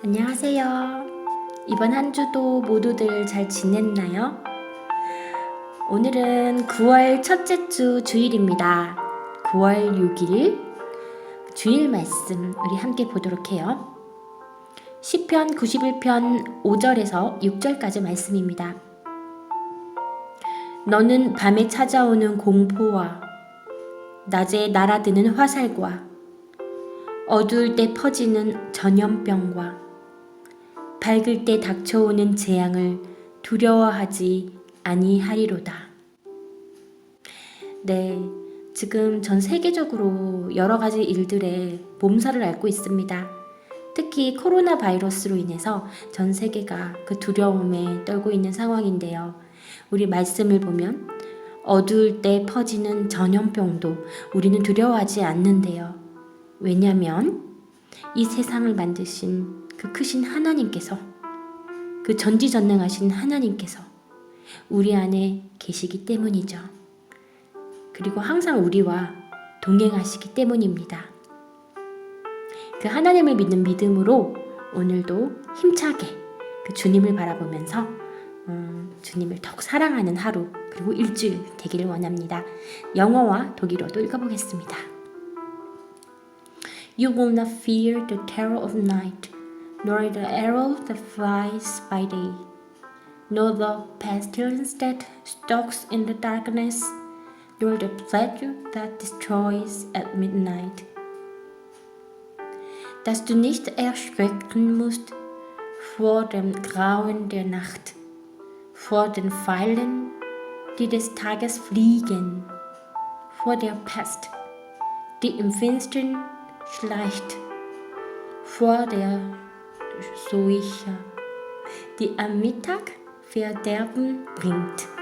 안녕하세요. 이번 한 주도 모두들 잘 지냈나요? 오늘은 9월 첫째 주 주일입니다. 9월 6일 주일 말씀 우리 함께 보도록 해요. 시편 91편 5절에서 6절까지 말씀입니다. 너는 밤에 찾아오는 공포와 낮에 날아드는 화살과 어두울 때 퍼지는 전염병과 밝을 때 닥쳐오는 재앙을 두려워하지 아니하리로다. 네, 지금 전 세계적으로 여러 가지 일들에 몸살을 앓고 있습니다. 특히 코로나 바이러스로 인해서 전 세계가 그 두려움에 떨고 있는 상황인데요. 우리 말씀을 보면 어두울 때 퍼지는 전염병도 우리는 두려워하지 않는데요. 왜냐면 이 세상을 만드신 그 크신 하나님께서 그 전지전능하신 하나님께서 우리 안에 계시기 때문이죠. 그리고 항상 우리와 동행하시기 때문입니다. 그 하나님을 믿는 믿음으로 오늘도 힘차게 그 주님을 바라보면서 음, 주님을 더욱 사랑하는 하루 그리고 일주일 되기를 원합니다. 영어와 독일어도 읽어보겠습니다. You will not fear the terror of night, nor the arrow that flies by day, nor the pestilence that stalks in the darkness, nor the plague that destroys at midnight. Dass du nicht erschrecken musst vor dem Grauen der Nacht, vor den Pfeilen, die des Tages fliegen, vor der Pest, die im Finstern schleicht, vor der Seuche, die am Mittag Verderben bringt.